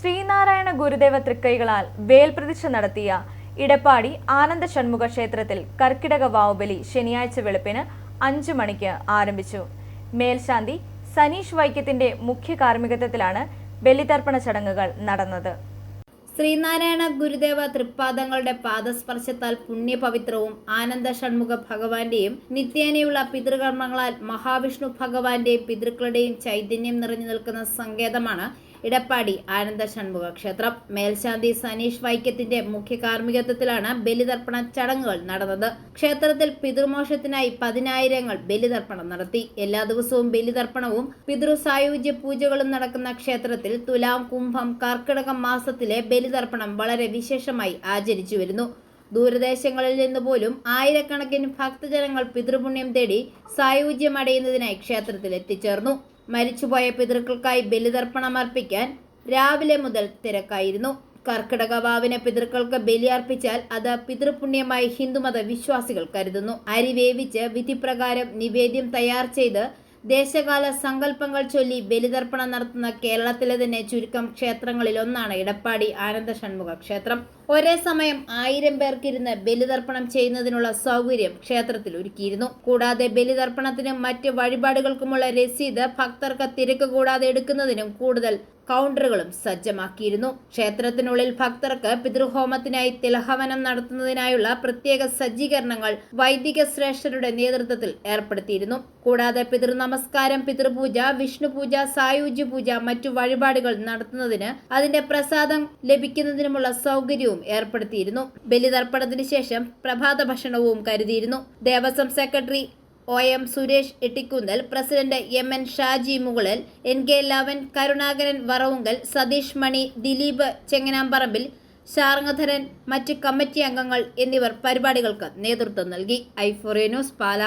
ശ്രീനാരായണ ഗുരുദേവ തൃക്കൈകളാൽ വേൽപ്രതിഷ്ഠ നടത്തിയ ഇടപ്പാടി ആനന്ദ ഷൺമുഖ ക്ഷേത്രത്തിൽ കർക്കിടക വാവുബലി ശനിയാഴ്ച വെളുപ്പിന് അഞ്ചു മണിക്ക് ആരംഭിച്ചു. മേൽശാന്തി സനീഷ് വൈക്കത്തിന്റെ മുഖ്യ കാർമ്മികത്വത്തിലാണ് ബലിതർപ്പണ ചടങ്ങുകൾ നടന്നത്. ശ്രീനാരായണ ഗുരുദേവ തൃപ്പാദങ്ങളുടെ പാദസ്പർശത്താൽ പുണ്യപവിത്രവും ആനന്ദ ഷൺമുഖ ഭഗവാന്റെയും നിത്യേനയുള്ള പിതൃകർമ്മങ്ങളാൽ മഹാവിഷ്ണു ഭഗവാന്റെയും പിതൃക്കളുടെയും ചൈതന്യം നിറഞ്ഞു നിൽക്കുന്ന സങ്കേതമാണ് ഇടപ്പാടി ആനന്ദ ഷൺമുഖ ക്ഷേത്രം. മേൽശാന്തി സനീഷ് വൈക്കത്തിന്റെ മുഖ്യ കാർമ്മികത്വത്തിലാണ് ബലിതർപ്പണ ചടങ്ങുകൾ നടന്നത്. ക്ഷേത്രത്തിൽ പിതൃമോക്ഷത്തിനായി പതിനായിരങ്ങൾ ബലിതർപ്പണം നടത്തി. എല്ലാ ദിവസവും ബലിതർപ്പണവും പിതൃസായുജ്യ പൂജകളും നടക്കുന്ന ക്ഷേത്രത്തിൽ തുലാം കുംഭം കർക്കിടകം മാസത്തിലെ ബലിതർപ്പണം വളരെ വിശേഷമായി ആചരിച്ചു വരുന്നു ദൂരദേശങ്ങളിൽ നിന്ന് പോലും ആയിരക്കണക്കിന് ഭക്തജനങ്ങൾ പിതൃപുണ്യം തേടി സായുജ്യം അടയുന്നതിനായി ക്ഷേത്രത്തിൽ എത്തിച്ചേർന്നു. മരിച്ചുപോയ പിതൃക്കൾക്കായി ബലിതർപ്പണമർപ്പിക്കാൻ രാവിലെ മുതൽ തിരക്കായിരുന്നു. കർക്കിടക വാവിന് പിതൃക്കൾക്ക് ബലിയർപ്പിച്ചാൽ അത് പിതൃപുണ്യമായി ഹിന്ദുമത വിശ്വാസികൾ കരുതുന്നു. അരി വേവിച്ച് വിധിപ്രകാരം നിവേദ്യം തയ്യാർ ചെയ്ത് ദേശകാല സങ്കല്പങ്ങൾ ചൊല്ലി ബലിതർപ്പണം നടത്തുന്ന കേരളത്തിലെ തന്നെ ചുരുക്കം ക്ഷേത്രങ്ങളിൽ ഒന്നാണ് ഇടപ്പാടി ആനന്ദ ഷൺമുഖ ക്ഷേത്രം. ഒരേ സമയം ആയിരം പേർക്കിരുന്ന് ബലിതർപ്പണം ചെയ്യുന്നതിനുള്ള സൗകര്യം ക്ഷേത്രത്തിൽ ഒരുക്കിയിരുന്നു. കൂടാതെ ബലിതർപ്പണത്തിനും മറ്റ് വഴിപാടുകൾക്കുമുള്ള രസീത് ഭക്തർക്ക് തിരക്ക് കൂടാതെ എടുക്കുന്നതിനും കൂടുതൽ കൗണ്ടറുകളും സജ്ജമാക്കിയിരുന്നു. ക്ഷേത്രത്തിനുള്ളിൽ ഭക്തർക്ക് പിതൃഹോമത്തിനായി തിലഹവനം നടത്തുന്നതിനായുള്ള പ്രത്യേക സജ്ജീകരണങ്ങൾ വൈദിക ശ്രേഷ്ഠരുടെ നേതൃത്വത്തിൽ ഏർപ്പെടുത്തിയിരുന്നു. കൂടാതെ പിതൃനമസ്കാരം പിതൃപൂജ വിഷ്ണുപൂജ സായുജ്യ പൂജ മറ്റു വഴിപാടുകൾ നടത്തുന്നതിന് അതിന്റെ പ്രസാദം ലഭിക്കുന്നതിനുമുള്ള സൗകര്യവും ഏർപ്പെടുത്തിയിരുന്നു. ബലിതർപ്പണത്തിന് ശേഷം പ്രഭാത ഭക്ഷണവും കരുതിയിരുന്നു. Devaswom secretary O M Suresh Ettikkunthal president M N Shaji Mukulal N K Lavan Karunakaran Varavunkal Satheesh Mani Dileep Chenganamparambil Sarngadharan മറ്റ് കമ്മിറ്റി അംഗങ്ങൾ എന്നിവർ പരിപാടികൾക്ക് നേതൃത്വം നൽകി. Euphoria news Pala.